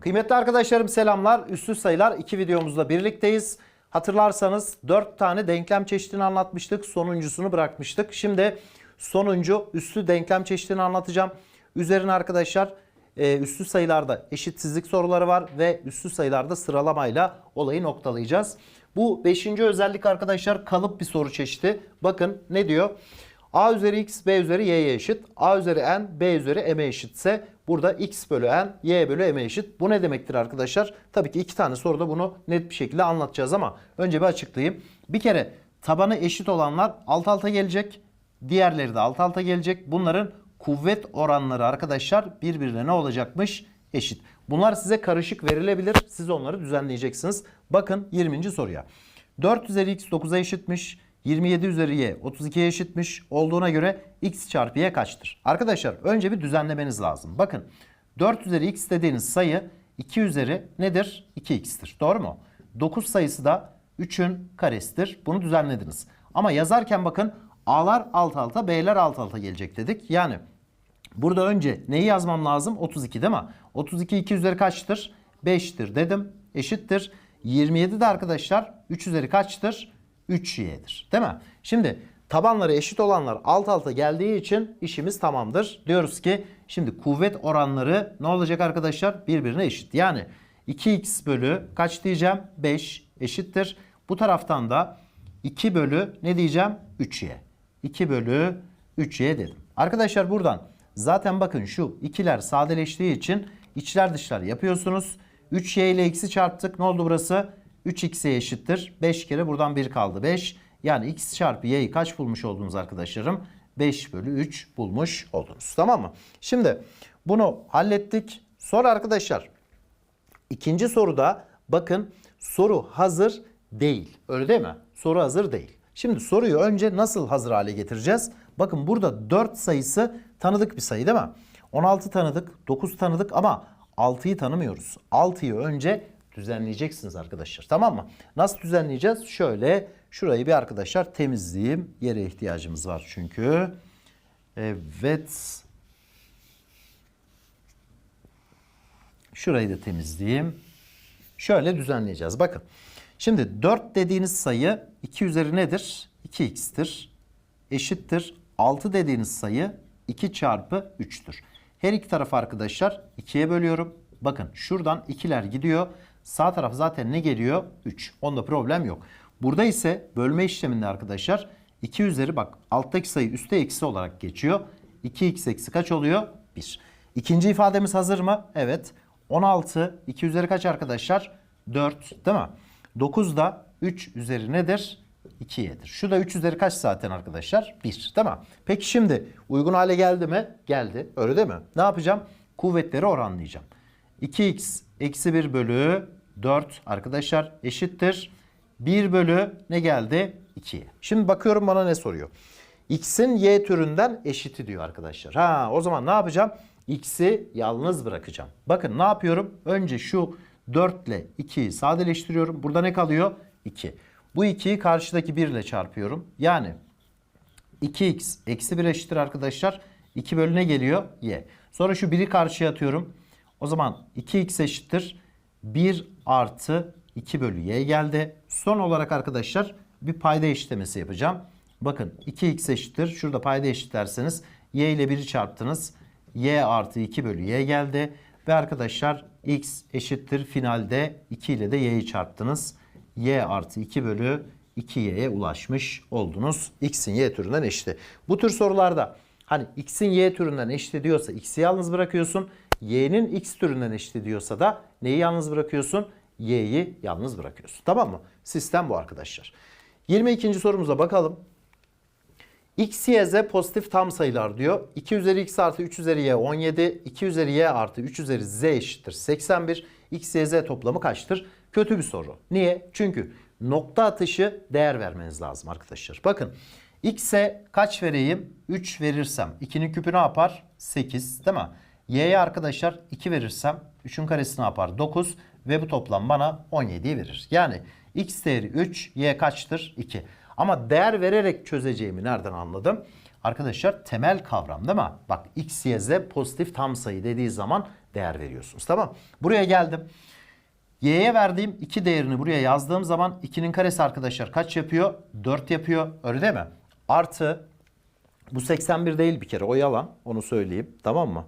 Kıymetli arkadaşlarım selamlar. Üssü sayılar 2 videomuzda birlikteyiz. Hatırlarsanız 4 tane denklem çeşidini anlatmıştık. Sonuncusunu bırakmıştık. Şimdi sonuncu üssü denklem çeşidini anlatacağım. Üzerine arkadaşlar e, üssü sayılarda eşitsizlik soruları var ve üssü sayılarda sıralamayla olayı noktalayacağız. Bu 5. özellik arkadaşlar kalıp bir soru çeşidi. Bakın ne diyor? A üzeri x, B üzeri y'ye eşit. A üzeri n, B üzeri m'e eşitse burada x bölü n, y bölü m'e eşit. Bu ne demektir arkadaşlar? Tabii ki iki tane soruda bunu net bir şekilde anlatacağız ama önce bir açıklayayım. Bir kere tabanı eşit olanlar alt alta gelecek. Diğerleri de alt alta gelecek. Bunların kuvvet oranları arkadaşlar birbirine ne olacakmış? Eşit. Bunlar size karışık verilebilir. Siz onları düzenleyeceksiniz. Bakın 20. soruya. 4 üzeri x 9'a eşitmiş. 27 üzeri y 32'ye eşitmiş olduğuna göre x çarpı y kaçtır? Arkadaşlar önce bir düzenlemeniz lazım. Bakın 4 üzeri x dediğiniz sayı 2 üzeri nedir? 2x'tir. Doğru mu? 9 sayısı da 3'ün karesidir. Bunu düzenlediniz. Ama yazarken bakın a'lar alt alta b'ler alt alta gelecek dedik. Yani burada önce neyi yazmam lazım? 32 değil mi? 32 2 üzeri kaçtır? 5'tir dedim. Eşittir. 27 de arkadaşlar 3 üzeri kaçtır? 3y'dir. Değil mi? Şimdi tabanları eşit olanlar alt alta geldiği için işimiz tamamdır. Diyoruz ki şimdi kuvvet oranları ne olacak arkadaşlar? Birbirine eşit. Yani 2x bölü kaç diyeceğim? 5 eşittir. Bu taraftan da 2 bölü ne diyeceğim? 3y. 2 bölü 3y dedim. Arkadaşlar buradan zaten bakın şu ikiler sadeleştiği için içler dışlar yapıyorsunuz. 3y ile x'i çarptık. Ne oldu burası? 3x'e eşittir. 5 kere buradan 1 kaldı 5. Yani x çarpı y'yi kaç bulmuş oldunuz arkadaşlarım? 5 bölü 3 bulmuş oldunuz. Tamam mı? Şimdi bunu hallettik. Sonra arkadaşlar ikinci soruda bakın soru hazır değil. Öyle değil mi? Soru hazır değil. Şimdi soruyu önce nasıl hazır hale getireceğiz? Bakın burada 4 sayısı tanıdık bir sayı değil mi? 16 tanıdık, 9 tanıdık ama 6'yı tanımıyoruz. 6'yı önce düzenleyeceksiniz arkadaşlar. Tamam mı? Nasıl düzenleyeceğiz? Şöyle şurayı bir arkadaşlar temizleyeyim. Yere ihtiyacımız var çünkü. Evet. Şurayı da temizleyeyim. Şöyle düzenleyeceğiz. Bakın. Şimdi 4 dediğiniz sayı 2 üzeri nedir? 2x'tir. Eşittir. 6 dediğiniz sayı 2 çarpı 3'tür. Her iki tarafı arkadaşlar 2'ye bölüyorum. Bakın şuradan 2'ler gidiyor. Sağ taraf zaten ne geliyor? 3. Onda problem yok. Burada ise bölme işleminde arkadaşlar 2 üzeri bak alttaki sayı üstte eksi olarak geçiyor. 2x eksi kaç oluyor? 1. İkinci ifademiz hazır mı? Evet. 16 2 üzeri kaç arkadaşlar? 4 değil mi? 9 da 3 üzeri nedir? 2y'dir. Şu da 3 üzeri kaç zaten arkadaşlar? 1 değil mi? Peki şimdi uygun hale geldi mi? Geldi. Öyle değil mi? Ne yapacağım? Kuvvetleri oranlayacağım. 2x eksi 1 bölü 4 arkadaşlar eşittir. 1 bölü ne geldi? 2'ye. Şimdi bakıyorum bana ne soruyor. X'in y türünden eşiti diyor arkadaşlar. Ha o zaman ne yapacağım? X'i yalnız bırakacağım. Bakın ne yapıyorum? Önce şu 4 ile 2'yi sadeleştiriyorum. Burada ne kalıyor? 2. Bu 2'yi karşıdaki 1 ile çarpıyorum. Yani 2x eksi 1 eşittir arkadaşlar. 2 bölü ne geliyor? Y. Sonra şu 1'i karşıya atıyorum. O zaman 2x eşittir. 1 artı 2 bölü y geldi. Son olarak arkadaşlar bir payda eşitlemesi yapacağım. Bakın 2x eşittir. Şurada payda eşitlerseniz y ile 1'i çarptınız. y artı 2 bölü y geldi. Ve arkadaşlar x eşittir. Finalde 2 ile de y'yi çarptınız. y artı 2 bölü 2y'ye ulaşmış oldunuz. x'in y türünden eşiti. Bu tür sorularda hani x'in y türünden eşit diyorsa x'i yalnız bırakıyorsun. y'nin x türünden eşit diyorsa da neyi yalnız bırakıyorsun? Y'yi yalnız bırakıyorsun. Tamam mı? Sistem bu arkadaşlar. 22. sorumuza bakalım. X, Y, Z pozitif tam sayılar diyor. 2 üzeri X artı 3 üzeri Y 17. 2 üzeri Y artı 3 üzeri Z eşittir 81. X, Y, Z toplamı kaçtır? Kötü bir soru. Niye? Çünkü nokta atışı değer vermeniz lazım arkadaşlar. Bakın X'e kaç vereyim? 3 verirsem 2'nin küpü ne yapar? 8 değil mi? Y'ye arkadaşlar 2 verirsem 3'ün karesi ne yapar? 9 ve bu toplam bana 17'yi verir. Yani X değeri 3, Y kaçtır? 2. Ama değer vererek çözeceğimi nereden anladım? Arkadaşlar temel kavram değil mi? Bak x, y, z pozitif tam sayı dediği zaman değer veriyorsunuz. Tamam. Buraya geldim. Y'ye verdiğim 2 değerini buraya yazdığım zaman 2'nin karesi arkadaşlar kaç yapıyor? 4 yapıyor. Öyle değil mi? Artı bu 81 değil bir kere o yalan. Onu söyleyeyim. Tamam mı?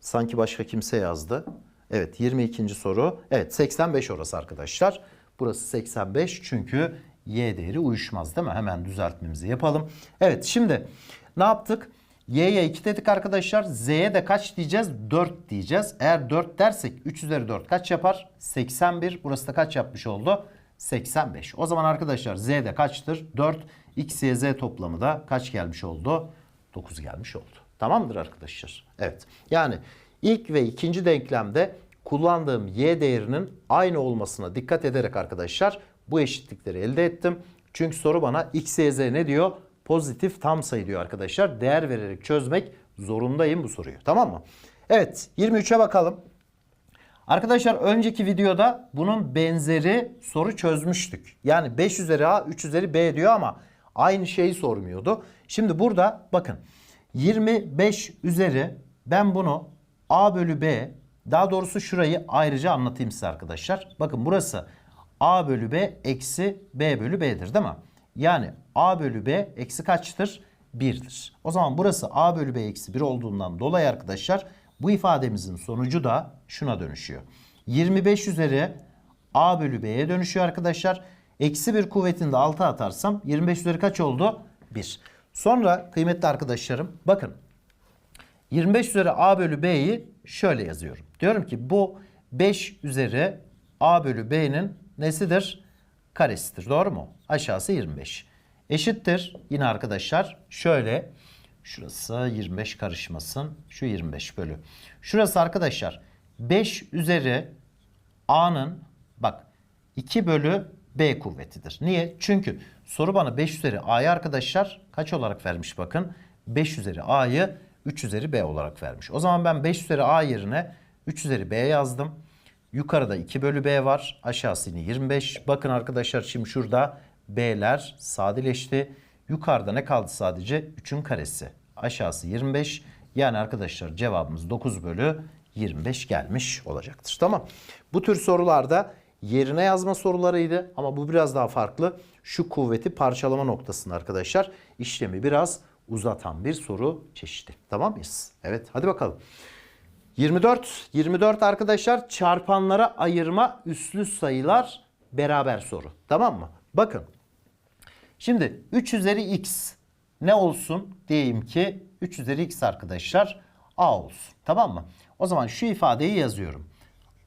Sanki başka kimse yazdı. Evet 22. soru. Evet 85 orası arkadaşlar. Burası 85 çünkü y değeri uyuşmaz değil mi? Hemen düzeltmemizi yapalım. Evet şimdi ne yaptık? Y'ye 2 dedik arkadaşlar. Z'ye de kaç diyeceğiz? 4 diyeceğiz. Eğer 4 dersek 3 üzeri 4 kaç yapar? 81. Burası da kaç yapmış oldu? 85. O zaman arkadaşlar Z de kaçtır? 4. X, Y, Z toplamı da kaç gelmiş oldu? 9 gelmiş oldu. Tamamdır arkadaşlar. Evet. Yani ilk ve ikinci denklemde kullandığım y değerinin aynı olmasına dikkat ederek arkadaşlar bu eşitlikleri elde ettim. Çünkü soru bana x, y, z ne diyor? Pozitif tam sayı diyor arkadaşlar. Değer vererek çözmek zorundayım bu soruyu. Tamam mı? Evet 23'e bakalım. Arkadaşlar önceki videoda bunun benzeri soru çözmüştük. Yani 5 üzeri A 3 üzeri B diyor ama aynı şeyi sormuyordu. Şimdi burada bakın 25 üzeri ben bunu A bölü B daha doğrusu şurayı ayrıca anlatayım size arkadaşlar. Bakın burası A bölü B eksi B bölü B'dir değil mi? Yani A bölü B eksi kaçtır? 1'dir. O zaman burası A bölü B eksi 1 olduğundan dolayı arkadaşlar bu ifademizin sonucu da şuna dönüşüyor. 25 üzeri A bölü B'ye dönüşüyor arkadaşlar. Eksi 1 kuvvetini de 6 atarsam 25 üzeri kaç oldu? 1. Sonra kıymetli arkadaşlarım bakın 25 üzeri A bölü B'yi şöyle yazıyorum. Diyorum ki bu 5 üzeri A bölü B'nin nesidir? Karesidir. Doğru mu? Aşağısı 25. Eşittir. Yine arkadaşlar şöyle. Şurası 25 karışmasın. Şu 25 bölü. Şurası arkadaşlar 5 üzeri A'nın bak 2 bölü B kuvvetidir. Niye? Çünkü soru bana 5 üzeri A'yı arkadaşlar kaç olarak vermiş bakın. 5 üzeri A'yı 3 üzeri B olarak vermiş. O zaman ben 5 üzeri A yerine 3 üzeri B yazdım. Yukarıda 2 bölü B var. Aşağısı yine 25. Bakın arkadaşlar şimdi şurada B'ler sadeleşti. Yukarıda ne kaldı sadece? 3'ün karesi. Aşağısı 25. Yani arkadaşlar cevabımız 9 bölü 25 gelmiş olacaktır. Tamam. Bu tür sorularda yerine yazma sorularıydı ama bu biraz daha farklı. Şu kuvveti parçalama noktasında arkadaşlar işlemi biraz uzatan bir soru çeşidi. Tamam mıyız? Evet hadi bakalım. 24. 24 arkadaşlar çarpanlara ayırma üslü sayılar beraber soru. Tamam mı? Bakın. Şimdi 3 üzeri x ne olsun? Diyeyim ki 3 üzeri x arkadaşlar a olsun. Tamam mı? O zaman şu ifadeyi yazıyorum.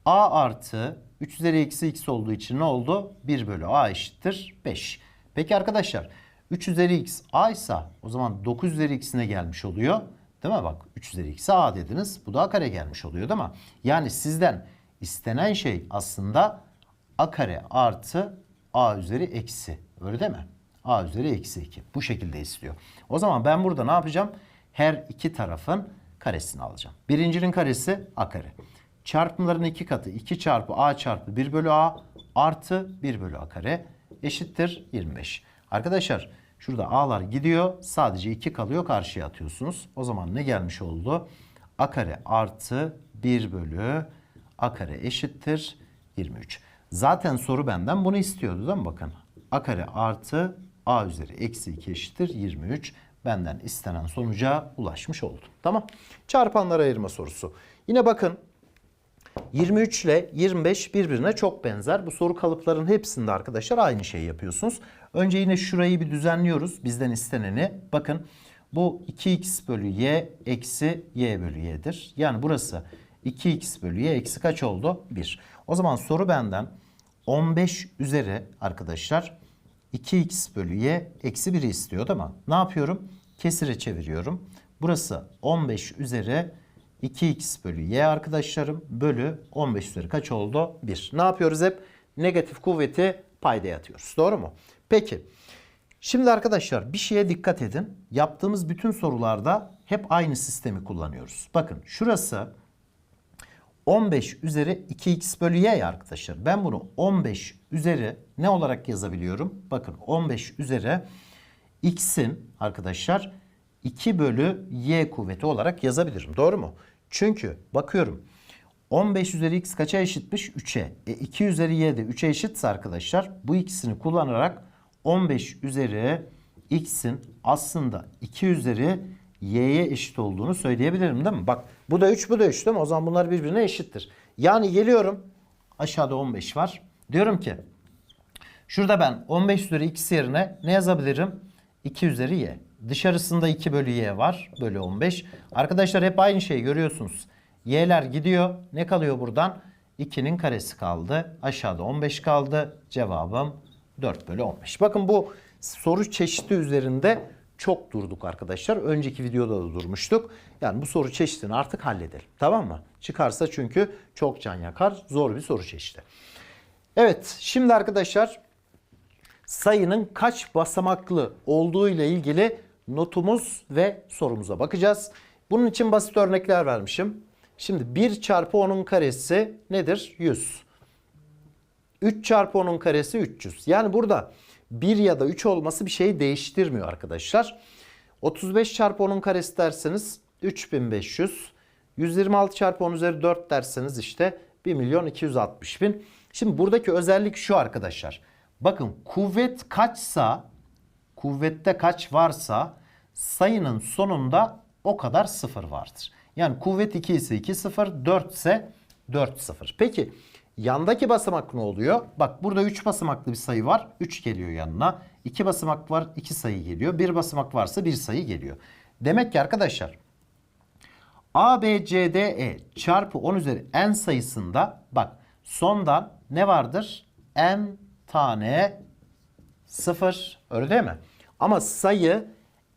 a artı 3 üzeri eksi x olduğu için ne oldu? 1 bölü a eşittir 5. Peki arkadaşlar 3 üzeri x a ise o zaman 9 üzeri x'ine gelmiş oluyor. Değil mi? Bak 3 üzeri x'e a dediniz. Bu da a kare gelmiş oluyor değil mi? Yani sizden istenen şey aslında a kare artı a üzeri eksi. Öyle değil mi? a üzeri eksi 2. Bu şekilde istiyor. O zaman ben burada ne yapacağım? Her iki tarafın karesini alacağım. Birincinin karesi a kare. Çarpımların iki katı 2 çarpı a çarpı 1 bölü a artı 1 bölü a kare eşittir 25. Arkadaşlar şurada a'lar gidiyor. Sadece 2 kalıyor karşıya atıyorsunuz. O zaman ne gelmiş oldu? a kare artı 1 bölü a kare eşittir 23. Zaten soru benden bunu istiyordu değil mi? Bakın a kare artı a üzeri eksi 2 eşittir 23. Benden istenen sonuca ulaşmış oldum. Tamam. Çarpanlara ayırma sorusu. Yine bakın 23 ile 25 birbirine çok benzer. Bu soru kalıpların hepsinde arkadaşlar aynı şeyi yapıyorsunuz. Önce yine şurayı bir düzenliyoruz. Bizden isteneni. Bakın bu 2x bölü y eksi y bölü y'dir. Yani burası 2x bölü y eksi kaç oldu? 1. O zaman soru benden 15 üzeri arkadaşlar 2x bölü y eksi 1'i istiyor değil mi? Ne yapıyorum? Kesire çeviriyorum. Burası 15 üzeri 2x bölü y arkadaşlarım bölü 15 üzeri kaç oldu? 1. Ne yapıyoruz hep? Negatif kuvveti paydaya atıyoruz. Doğru mu? Peki. Şimdi arkadaşlar bir şeye dikkat edin. Yaptığımız bütün sorularda hep aynı sistemi kullanıyoruz. Bakın şurası 15 üzeri 2x bölü y arkadaşlar. Ben bunu 15 üzeri ne olarak yazabiliyorum? Bakın 15 üzeri x'in arkadaşlar 2 bölü y kuvveti olarak yazabilirim. Doğru mu? Çünkü bakıyorum 15 üzeri x kaça eşitmiş? 3'e. E 2 üzeri y de 3'e eşitse arkadaşlar bu ikisini kullanarak 15 üzeri x'in aslında 2 üzeri y'ye eşit olduğunu söyleyebilirim değil mi? Bak bu da 3 bu da 3 değil mi? O zaman bunlar birbirine eşittir. Yani geliyorum aşağıda 15 var. Diyorum ki şurada ben 15 üzeri x yerine ne yazabilirim? 2 üzeri y. Dışarısında 2 bölü y var. Bölü 15. Arkadaşlar hep aynı şeyi görüyorsunuz. Y'ler gidiyor. Ne kalıyor buradan? 2'nin karesi kaldı. Aşağıda 15 kaldı. Cevabım 4 bölü 15. Bakın bu soru çeşidi üzerinde çok durduk arkadaşlar. Önceki videoda da durmuştuk. Yani bu soru çeşidini artık halledelim. Tamam mı? Çıkarsa çünkü çok can yakar. Zor bir soru çeşidi. Evet şimdi arkadaşlar sayının kaç basamaklı olduğu ile ilgili notumuz ve sorumuza bakacağız. Bunun için basit örnekler vermişim. Şimdi 1 çarpı 10'un karesi nedir? 100. 3 çarpı 10'un karesi 300. Yani burada 1 ya da 3 olması bir şeyi değiştirmiyor arkadaşlar. 35 çarpı 10'un karesi derseniz 3500. 126 çarpı 10 üzeri 4 derseniz işte 1 milyon 260 bin. Şimdi buradaki özellik şu arkadaşlar. Bakın kuvvet kaçsa, kuvvette kaç varsa sayının sonunda o kadar sıfır vardır. Yani kuvvet 2 ise 2 sıfır, 4 ise 4 sıfır. Peki yandaki basamak ne oluyor? Bak burada 3 basamaklı bir sayı var. 3 geliyor yanına. 2 basamak var. 2 sayı geliyor. 1 basamak varsa 1 sayı geliyor. Demek ki arkadaşlar A, B, C, D, E çarpı 10 üzeri n sayısında bak sondan ne vardır? n tane sıfır öyle değil mi? Ama sayı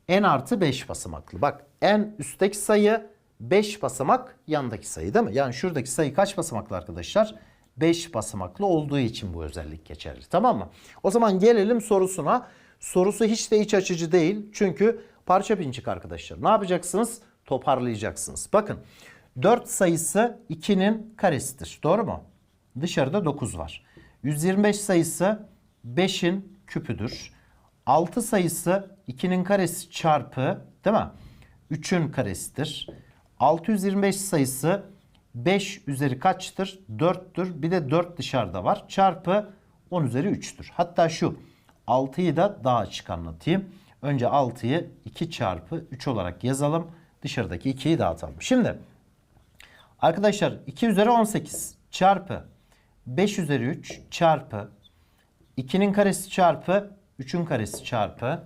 n artı 5 basamaklı. Bak n üstteki sayı 5 basamak yandaki sayı değil mi? Yani şuradaki sayı kaç basamaklı arkadaşlar? 5 basamaklı olduğu için bu özellik geçerli. Tamam mı? O zaman gelelim sorusuna. Sorusu hiç de iç açıcı değil. Çünkü parça pinçik arkadaşlar. Ne yapacaksınız? Toparlayacaksınız. Bakın 4 sayısı 2'nin karesidir. Doğru mu? Dışarıda 9 var. 125 sayısı 5'in küpüdür. 6 sayısı 2'nin karesi çarpı değil mi? 3'ün karesidir. 625 sayısı 5 üzeri kaçtır? 4'tür. Bir de 4 dışarıda var. Çarpı 10 üzeri 3'tür. Hatta şu 6'yı da daha açık anlatayım. Önce 6'yı 2 çarpı 3 olarak yazalım. Dışarıdaki 2'yi dağıtalım. Şimdi arkadaşlar 2 üzeri 18 çarpı 5 üzeri 3 çarpı 2'nin karesi çarpı 3'ün karesi çarpı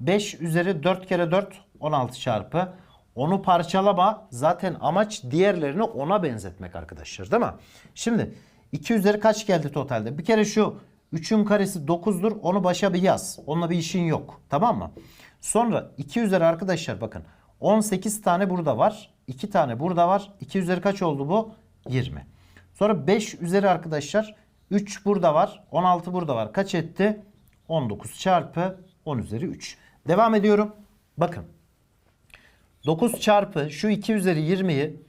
5 üzeri 4 kere 4 16 çarpı onu parçalama zaten amaç diğerlerini ona benzetmek arkadaşlar değil mi? Şimdi 2 üzeri kaç geldi totalde? Bir kere şu 3'ün karesi 9'dur onu başa bir yaz. Onunla bir işin yok tamam mı? Sonra 2 üzeri arkadaşlar bakın 18 tane burada var. 2 tane burada var. 2 üzeri kaç oldu bu? 20. Sonra 5 üzeri arkadaşlar 3 burada var. 16 burada var. Kaç etti? 19 çarpı 10 üzeri 3. Devam ediyorum. Bakın. 9 çarpı şu 2 üzeri 20'yi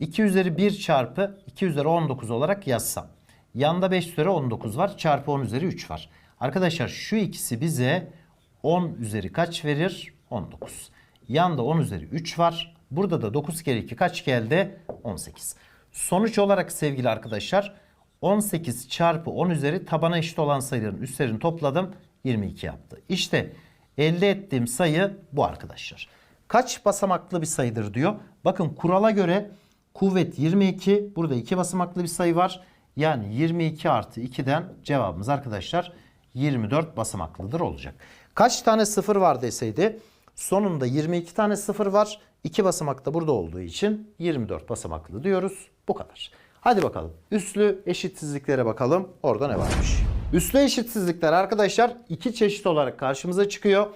2 üzeri 1 çarpı 2 üzeri 19 olarak yazsam. Yanda 5 üzeri 19 var. Çarpı 10 üzeri 3 var. Arkadaşlar şu ikisi bize 10 üzeri kaç verir? 19. Yanda 10 üzeri 3 var. Burada da 9 kere 2 kaç geldi? 18. Sonuç olarak sevgili arkadaşlar 18 çarpı 10 üzeri tabana eşit olan sayıların üstlerini topladım. 22 yaptı. İşte elde ettiğim sayı bu arkadaşlar. Kaç basamaklı bir sayıdır diyor. Bakın kurala göre kuvvet 22. Burada 2 basamaklı bir sayı var. Yani 22 artı 2'den cevabımız arkadaşlar 24 basamaklıdır olacak. Kaç tane sıfır var deseydi sonunda 22 tane sıfır var. 2 basamak da burada olduğu için 24 basamaklı diyoruz. Bu kadar. Hadi bakalım. Üslü eşitsizliklere bakalım. Orada ne varmış? Üslü eşitsizlikler arkadaşlar iki çeşit olarak karşımıza çıkıyor.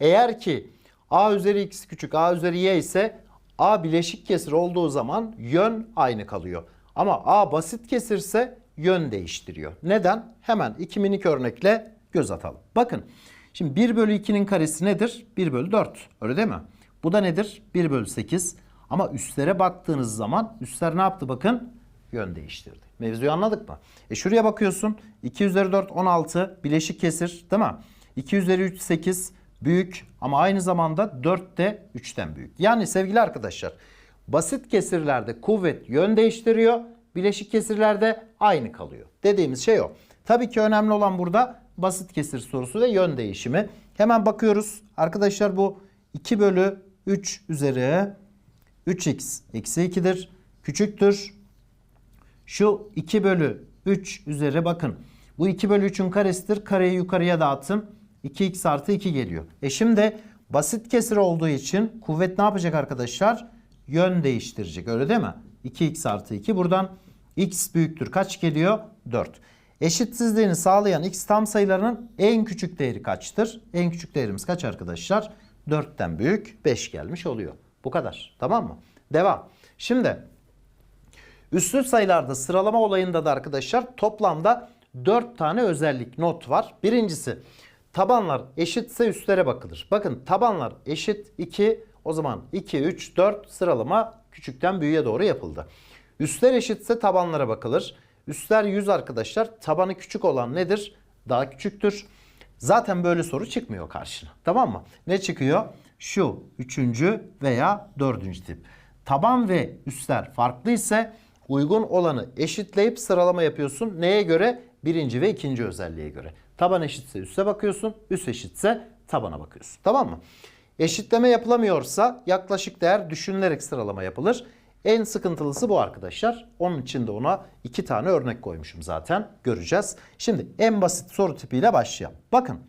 Eğer ki a üzeri x küçük a üzeri y ise a bileşik kesir olduğu zaman yön aynı kalıyor. Ama a basit kesirse yön değiştiriyor. Neden? Hemen iki minik örnekle göz atalım. Bakın şimdi 1 bölü 2'nin karesi nedir? 1 bölü 4 öyle değil mi? Bu da nedir? 1 bölü 8. Ama üstlere baktığınız zaman üstler ne yaptı bakın? Yön değiştirdi. Mevzuyu anladık mı? E şuraya bakıyorsun. 2 üzeri 4 16 bileşik kesir değil mi? 2 üzeri 3 8 büyük ama aynı zamanda 4 de 3'ten büyük. Yani sevgili arkadaşlar Basit kesirlerde kuvvet yön değiştiriyor. Bileşik kesirlerde aynı kalıyor. Dediğimiz şey o. Tabii ki önemli olan burada basit kesir sorusu ve yön değişimi. Hemen bakıyoruz. Arkadaşlar bu 2 bölü 3 üzeri 3x eksi 2'dir. Küçüktür. Şu 2 bölü 3 üzeri bakın. Bu 2 bölü 3'ün karesidir. Kareyi yukarıya dağıtın. 2x artı 2 geliyor. E şimdi basit kesir olduğu için kuvvet ne yapacak arkadaşlar? Yön değiştirecek öyle değil mi? 2x artı 2 buradan x büyüktür. Kaç geliyor? 4. Eşitsizliğini sağlayan x tam sayılarının en küçük değeri kaçtır? En küçük değerimiz kaç arkadaşlar? 4'ten büyük 5 gelmiş oluyor. Bu kadar. Tamam mı? Devam. Şimdi Üslü sayılarda sıralama olayında da arkadaşlar toplamda 4 tane özellik not var. Birincisi tabanlar eşitse üstlere bakılır. Bakın tabanlar eşit 2 o zaman 2, 3, 4 sıralama küçükten büyüğe doğru yapıldı. Üstler eşitse tabanlara bakılır. Üstler 100 arkadaşlar tabanı küçük olan nedir? Daha küçüktür. Zaten böyle soru çıkmıyor karşına. Tamam mı? Ne çıkıyor? Şu üçüncü veya dördüncü tip. Taban ve üstler farklı ise uygun olanı eşitleyip sıralama yapıyorsun. Neye göre? Birinci ve ikinci özelliğe göre. Taban eşitse üste bakıyorsun. Üst eşitse tabana bakıyorsun. Tamam mı? Eşitleme yapılamıyorsa yaklaşık değer düşünülerek sıralama yapılır. En sıkıntılısı bu arkadaşlar. Onun için de ona iki tane örnek koymuşum zaten. Göreceğiz. Şimdi en basit soru tipiyle başlayalım. Bakın.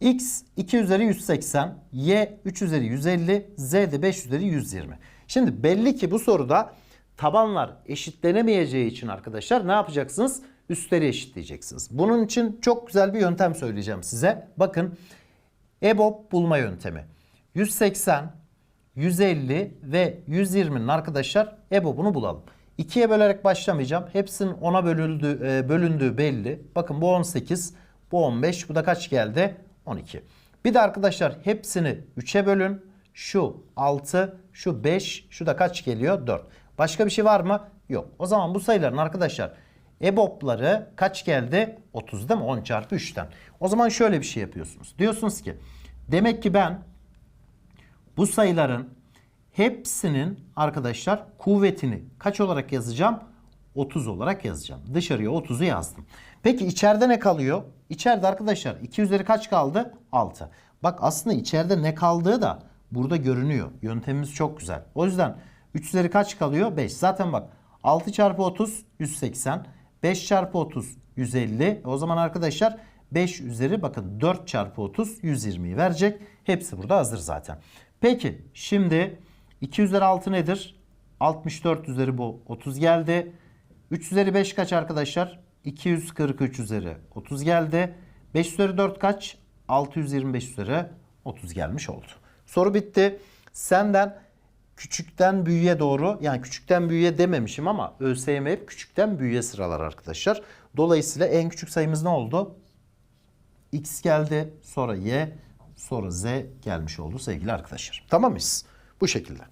X 2 üzeri 180, Y 3 üzeri 150, Z de 5 üzeri 120. Şimdi belli ki bu soruda tabanlar eşitlenemeyeceği için arkadaşlar ne yapacaksınız? Üstleri eşitleyeceksiniz. Bunun için çok güzel bir yöntem söyleyeceğim size. Bakın EBOB bulma yöntemi. 180, 150 ve 120'nin arkadaşlar EBOB'unu bulalım. 2'ye bölerek başlamayacağım. Hepsinin 10'a bölündüğü, e, bölündüğü belli. Bakın bu 18, bu 15, bu da kaç geldi? 12. Bir de arkadaşlar hepsini 3'e bölün. Şu 6, şu 5, şu da kaç geliyor? 4. Başka bir şey var mı? Yok. O zaman bu sayıların arkadaşlar EBOB'ları kaç geldi? 30 değil mi? 10 çarpı 3'ten. O zaman şöyle bir şey yapıyorsunuz. Diyorsunuz ki demek ki ben bu sayıların hepsinin arkadaşlar kuvvetini kaç olarak yazacağım? 30 olarak yazacağım. Dışarıya 30'u yazdım. Peki içeride ne kalıyor? İçeride arkadaşlar 2 üzeri kaç kaldı? 6. Bak aslında içeride ne kaldığı da burada görünüyor. Yöntemimiz çok güzel. O yüzden 3 üzeri kaç kalıyor? 5. Zaten bak 6 çarpı 30 180. 5 çarpı 30 150. O zaman arkadaşlar 5 üzeri bakın 4 çarpı 30 120'yi verecek. Hepsi burada hazır zaten. Peki şimdi 2 üzeri 6 nedir? 64 üzeri bu 30 geldi. 3 üzeri 5 kaç arkadaşlar? 243 üzeri 30 geldi. 5 üzeri 4 kaç? 625 üzeri 30 gelmiş oldu. Soru bitti. Senden küçükten büyüğe doğru yani küçükten büyüğe dememişim ama ÖSYM hep küçükten büyüğe sıralar arkadaşlar. Dolayısıyla en küçük sayımız ne oldu? X geldi, sonra Y, sonra Z gelmiş oldu sevgili arkadaşlar. Tamam mıyız? Bu şekilde.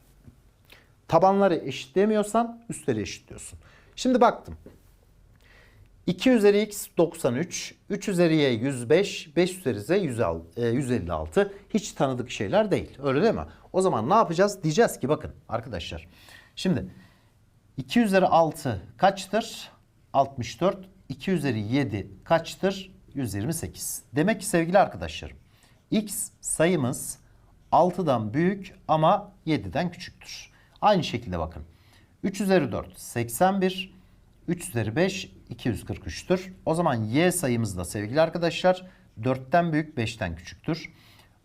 Tabanları eşitlemiyorsan üstleri eşitliyorsun. Şimdi baktım. 2 üzeri x 93, 3 üzeri y 105, 5 üzeri z 156. Hiç tanıdık şeyler değil. Öyle değil mi? O zaman ne yapacağız? Diyeceğiz ki bakın arkadaşlar. Şimdi 2 üzeri 6 kaçtır? 64. 2 üzeri 7 kaçtır? 128. Demek ki sevgili arkadaşlarım x sayımız 6'dan büyük ama 7'den küçüktür. Aynı şekilde bakın. 3 üzeri 4 81. 3 üzeri 5 243'tür. O zaman y sayımız da sevgili arkadaşlar 4'ten büyük 5'ten küçüktür.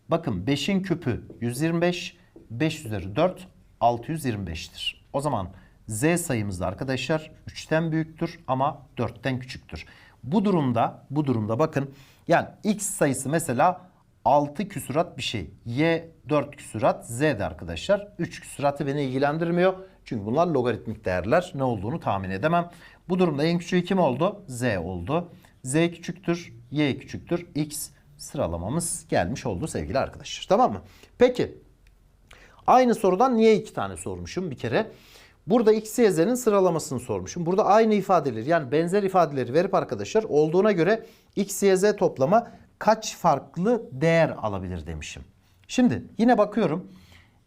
Bakın 5'in küpü 125. 5 üzeri 4 625'tir. O zaman z sayımız da arkadaşlar 3'ten büyüktür ama 4'ten küçüktür. Bu durumda bu durumda bakın yani x sayısı mesela 6 küsurat bir şey. Y 4 küsurat. Z de arkadaşlar 3 küsuratı beni ilgilendirmiyor. Çünkü bunlar logaritmik değerler. Ne olduğunu tahmin edemem. Bu durumda en küçüğü kim oldu? Z oldu. Z küçüktür. Y küçüktür. X sıralamamız gelmiş oldu sevgili arkadaşlar. Tamam mı? Peki. Aynı sorudan niye iki tane sormuşum bir kere? Burada x, y, z'nin sıralamasını sormuşum. Burada aynı ifadeleri yani benzer ifadeleri verip arkadaşlar olduğuna göre x, y, z toplama kaç farklı değer alabilir demişim. Şimdi yine bakıyorum.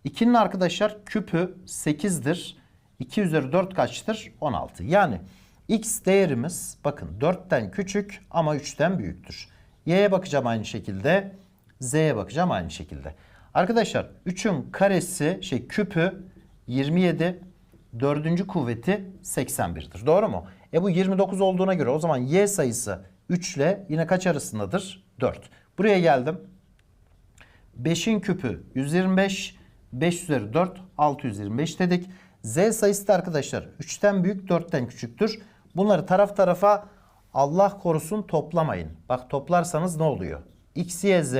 2'nin arkadaşlar küpü 8'dir. 2 üzeri 4 kaçtır? 16. Yani x değerimiz bakın 4'ten küçük ama 3'ten büyüktür. Y'ye bakacağım aynı şekilde. Z'ye bakacağım aynı şekilde. Arkadaşlar 3'ün karesi şey küpü 27. Dördüncü kuvveti 81'dir. Doğru mu? E bu 29 olduğuna göre o zaman y sayısı 3 ile yine kaç arasındadır? 4. Buraya geldim. 5'in küpü 125. 5 üzeri 4 625 dedik. Z sayısı da arkadaşlar 3'ten büyük 4'ten küçüktür. Bunları taraf tarafa Allah korusun toplamayın. Bak toplarsanız ne oluyor? X, Y, Z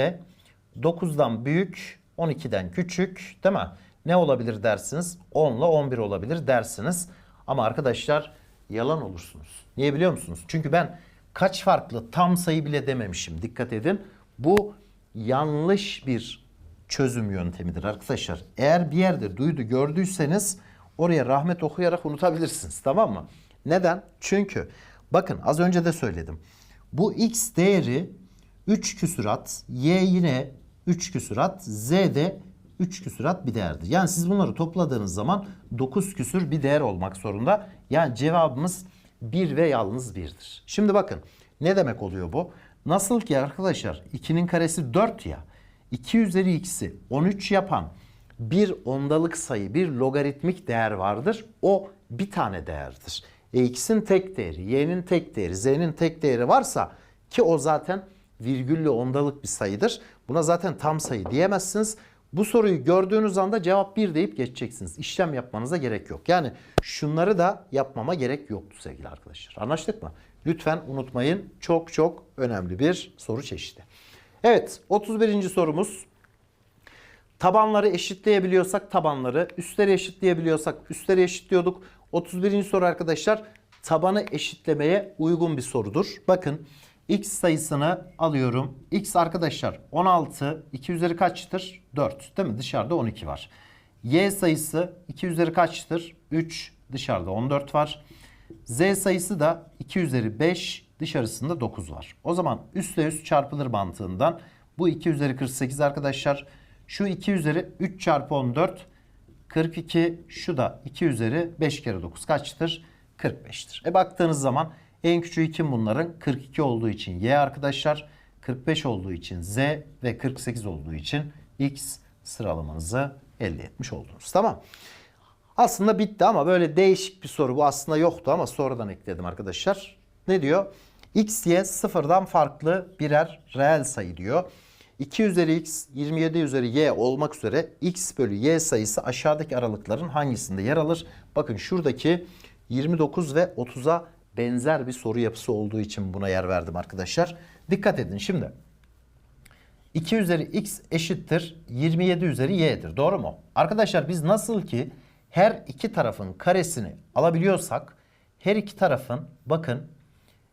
9'dan büyük 12'den küçük değil mi? Ne olabilir dersiniz? 10 ile 11 olabilir dersiniz. Ama arkadaşlar yalan olursunuz. Niye biliyor musunuz? Çünkü ben kaç farklı tam sayı bile dememişim. Dikkat edin. Bu yanlış bir çözüm yöntemidir arkadaşlar. Eğer bir yerde duydu gördüyseniz oraya rahmet okuyarak unutabilirsiniz. Tamam mı? Neden? Çünkü bakın az önce de söyledim. Bu x değeri 3 küsurat, y yine 3 küsurat, z de 3 küsurat bir değerdir. Yani siz bunları topladığınız zaman 9 küsür bir değer olmak zorunda. Yani cevabımız 1 ve yalnız 1'dir. Şimdi bakın ne demek oluyor bu? Nasıl ki arkadaşlar 2'nin karesi 4 ya. 2 üzeri x'i 13 yapan bir ondalık sayı, bir logaritmik değer vardır. O bir tane değerdir. E x'in tek değeri, y'nin tek değeri, z'nin tek değeri varsa ki o zaten virgüllü ondalık bir sayıdır. Buna zaten tam sayı diyemezsiniz. Bu soruyu gördüğünüz anda cevap 1 deyip geçeceksiniz. İşlem yapmanıza gerek yok. Yani şunları da yapmama gerek yoktu sevgili arkadaşlar. Anlaştık mı? Lütfen unutmayın. Çok çok önemli bir soru çeşidi. Evet 31. sorumuz. Tabanları eşitleyebiliyorsak tabanları, üstleri eşitleyebiliyorsak üstleri eşitliyorduk. 31. soru arkadaşlar tabanı eşitlemeye uygun bir sorudur. Bakın x sayısını alıyorum. x arkadaşlar 16, 2 üzeri kaçtır? 4 değil mi? Dışarıda 12 var. y sayısı 2 üzeri kaçtır? 3, dışarıda 14 var. z sayısı da 2 üzeri 5, dışarısında 9 var. O zaman üstle üst çarpılır mantığından bu 2 üzeri 48 arkadaşlar. Şu 2 üzeri 3 çarpı 14 42 şu da 2 üzeri 5 kere 9 kaçtır? 45'tir. E baktığınız zaman en küçüğü kim bunların? 42 olduğu için y arkadaşlar. 45 olduğu için z ve 48 olduğu için x sıralamanızı elde etmiş oldunuz. Tamam. Aslında bitti ama böyle değişik bir soru. Bu aslında yoktu ama sonradan ekledim arkadaşlar. Ne diyor? x, y sıfırdan farklı birer reel sayı diyor. 2 üzeri x, 27 üzeri y olmak üzere x bölü y sayısı aşağıdaki aralıkların hangisinde yer alır? Bakın şuradaki 29 ve 30'a benzer bir soru yapısı olduğu için buna yer verdim arkadaşlar. Dikkat edin şimdi. 2 üzeri x eşittir 27 üzeri y'dir. Doğru mu? Arkadaşlar biz nasıl ki her iki tarafın karesini alabiliyorsak her iki tarafın bakın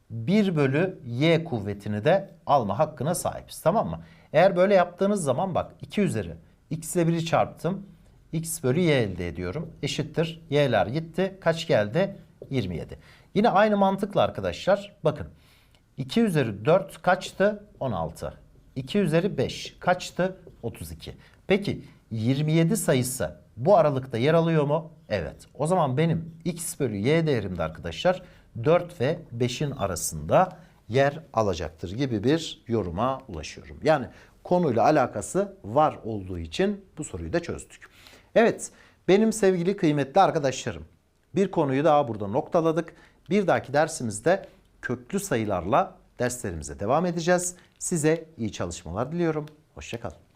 1 bölü y kuvvetini de alma hakkına sahibiz. Tamam mı? Eğer böyle yaptığınız zaman bak 2 üzeri x ile 1'i çarptım. x bölü y elde ediyorum. Eşittir. y'ler gitti. Kaç geldi? 27. Yine aynı mantıkla arkadaşlar bakın. 2 üzeri 4 kaçtı? 16. 2 üzeri 5 kaçtı? 32. Peki 27 sayısı bu aralıkta yer alıyor mu? Evet. O zaman benim x bölü y değerim de arkadaşlar 4 ve 5'in arasında yer alacaktır gibi bir yoruma ulaşıyorum. Yani konuyla alakası var olduğu için bu soruyu da çözdük. Evet benim sevgili kıymetli arkadaşlarım bir konuyu daha burada noktaladık. Bir dahaki dersimizde köklü sayılarla derslerimize devam edeceğiz. Size iyi çalışmalar diliyorum. Hoşçakalın.